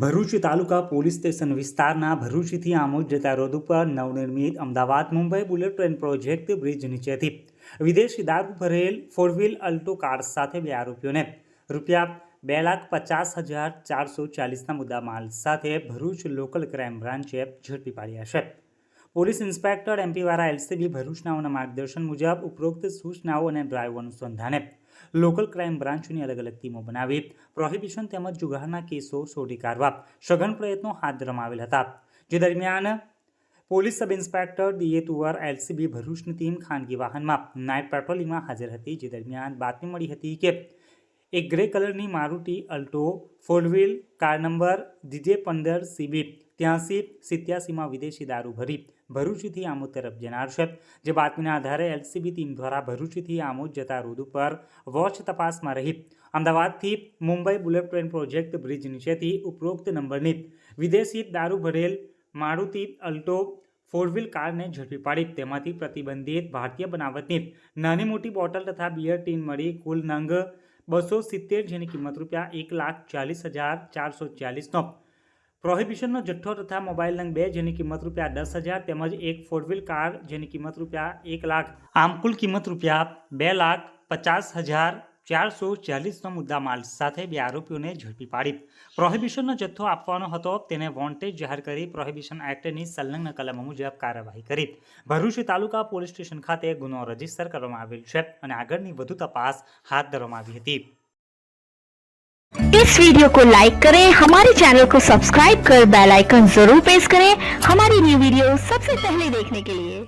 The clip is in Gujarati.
ભરૂચ તાલુકા પોલીસ સ્ટેશન વિસ્તારના ભરૂચથી આમોદ જતા રોડ ઉપર નવનિર્મિત Ahmedabad Mumbai bullet train project bridge નીચેથી વિદેશી દારૂ ભરેલ ફોર વ્હીલ અલ્ટો કાર સાથે બે આરોપીઓને રૂપિયા બે લાખ પચાસ હજાર ચારસો ચાલીસના મુદ્દા માલ સાથે ભરૂચ લોકલ ક્રાઇમ બ્રાન્ચે ઝડપી પાડ્યા છે. પોલીસ ઇન્સ્પેક્ટર એમપી વાળા એલસીબી ભરૂચનાઓના માર્ગદર્શન મુજબ ઉપરોક્ત સૂચનાઓ અને ડ્રાઈવ અનુસંધાને લોકલ ક્રાઇમ બ્રાન્ચની અલગ અલગ ટીમો બનાવી. પ્રોહિબિશન તેમજ જુગારના કેસો શોધી કાઢવા સઘન પ્રયત્નો હાથ ધરવામાં હતા. જે દરમિયાન police sub inspector D A Tuvar LCB ભરૂચની ટીમ ખાનગી વાહનમાં નાઇટ પેટ્રોલિંગમાં હાજર હતી. જે દરમિયાન બાતમી મળી હતી કે એક ગ્રે કલરની Maruti Alto four wheel, car number GJ પંદર સીબી ત્યાંસી સિત્યાસીમાં વિદેશી દારૂ ભરી, ભરૂચથી આમોદ તરફ જનાર છે. જે બાતમીના આધારે એલસીબી ટીમ દ્વારા ભરૂચથી આમોદ જતા રોડ ઉપર વોચ તપાસમાં રહી. અમદાવાદથી Mumbai bullet train project bridge નીચેથી ઉપરોક્ત નંબરની વિદેશી દારૂ ભરેલ મારુતિ અલ્ટો ફોર વ્હીલ કારને ઝડપી પાડી. તેમાંથી પ્રતિબંધિત ભારતીય બનાવટની નાની મોટી બોટલ તથા બિયર ટીન મળી કુલ નંગ બસો સિત્તેર જેની કિંમત રૂપિયા એક લાખ ચાલીસ હજાર ચારસો ચાલીસનો પ્રોહિબિશનનો જથ્થો તથા મોબાઈલ નંગ બે જેની કિંમત રૂપિયા દસ હજાર તેમજ એક ફોર વ્હીલ કાર જેની કિંમત રૂપિયા એક લાખ. આમ કુલ કિંમત રૂપિયા બે લાખ પચાસ હજાર ચારસો ચાલીસનો મુદ્દા માલ સાથે બે આરોપીઓને ઝડપી પાડી પ્રોહિબિશનનો જથ્થો આપવાનો હતો તેને વોન્ટેજ જાહેર કરી પ્રોહિબિશન એક્ટની સંલગ્ન કલમો મુજબ કાર્યવાહી કરી ભરૂચ તાલુકા પોલીસ સ્ટેશન ખાતે ગુનો રજીસ્ટર કરવામાં આવેલ છે અને આગળની વધુ તપાસ હાથ ધરવામાં આવી હતી इस वीडियो को लाइक करें हमारे चैनल को सब्सक्राइब कर बेल आइकन जरूर प्रेस करें हमारी न्यू वीडियो सबसे पहले देखने के लिए